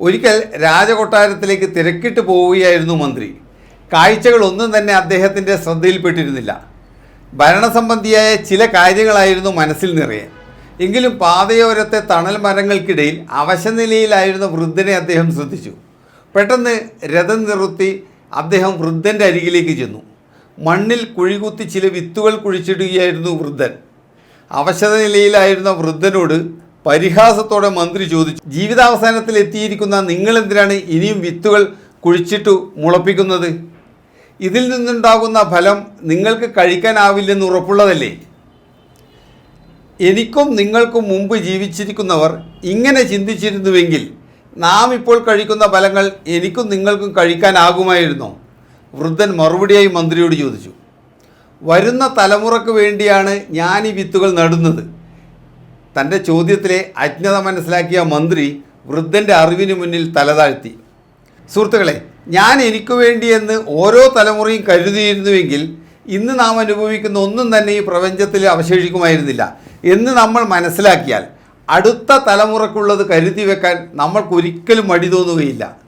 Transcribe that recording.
ഒരിക്കൽ രാജകൊട്ടാരത്തിലേക്ക് തിരക്കിട്ട് പോവുകയായിരുന്നു മന്ത്രി. കാഴ്ചകളൊന്നും തന്നെ അദ്ദേഹത്തിന്റെ ശ്രദ്ധയിൽപ്പെട്ടിരുന്നില്ല. ഭരണസംബന്ധിയായ ചില കാര്യങ്ങളായിരുന്നു മനസ്സിൽ നിറയെ. എങ്കിലും പാതയോരത്തെ തണൽ മരങ്ങൾക്കിടയിൽ അവശനിലയിലായിരുന്ന വൃദ്ധനെ അദ്ദേഹം ശ്രദ്ധിച്ചു. പെട്ടെന്ന് രഥം നിർത്തി അദ്ദേഹം വൃദ്ധന്റെ അരികിലേക്ക് ചെന്നു. മണ്ണിൽ കുഴികുത്തി ചില വിത്തുകൾ കുഴിച്ചിടുകയായിരുന്നു വൃദ്ധൻ. അവശത നിലയിലായിരുന്ന വൃദ്ധനോട് പരിഹാസത്തോടെ മന്ത്രി ചോദിച്ചു. ജീവിതാവസാനത്തിൽ എത്തിയിരിക്കുന്ന നിങ്ങൾ എന്തിനാണ് ഇനിയും വിത്തുകൾ കുഴിച്ചിട്ടു മുളപ്പിക്കുന്നത്? ഇതിൽ നിന്നുണ്ടാകുന്ന ഫലം നിങ്ങൾക്ക് കഴിക്കാനാവില്ലെന്ന് ഉറപ്പുള്ളതല്ലേ? എനിക്കും നിങ്ങൾക്കും മുമ്പ് ജീവിച്ചിരിക്കുന്നവർ ഇങ്ങനെ ചിന്തിച്ചിരുന്നുവെങ്കിൽ നാം ഇപ്പോൾ കഴിക്കുന്ന ഫലങ്ങൾ എനിക്കും നിങ്ങൾക്കും കഴിക്കാനാകുമായിരുന്നോ. വൃദ്ധൻ മറുപടിയായി മന്ത്രിയോട് ചോദിച്ചു. വരുന്ന തലമുറയ്ക്ക് വേണ്ടിയാണ് ഞാൻ ഈ വിത്തുകൾ നടുന്നത്. തന്റെ ചോദ്യത്തിലെ അജ്ഞത മനസ്സിലാക്കിയ മന്ത്രി വൃദ്ധന്റെ അറിവിന് മുന്നിൽ തലതാഴ്ത്തി. സുഹൃത്തുക്കളെ ഞാൻ എനിക്ക് വേണ്ടിയെന്ന് ഓരോ തലമുറയും കരുതിയിരുന്നുവെങ്കിൽ ഇന്ന് നാം അനുഭവിക്കുന്ന ഒന്നും തന്നെ ഈ പ്രപഞ്ചത്തിൽ അവശേഷിക്കുമായിരുന്നില്ല എന്ന് നമ്മൾ മനസ്സിലാക്കിയാൽ അടുത്ത തലമുറക്കുള്ളത് കരുതി വെക്കാൻ നമ്മൾക്കൊരിക്കലും മടി തോന്നുകയില്ല.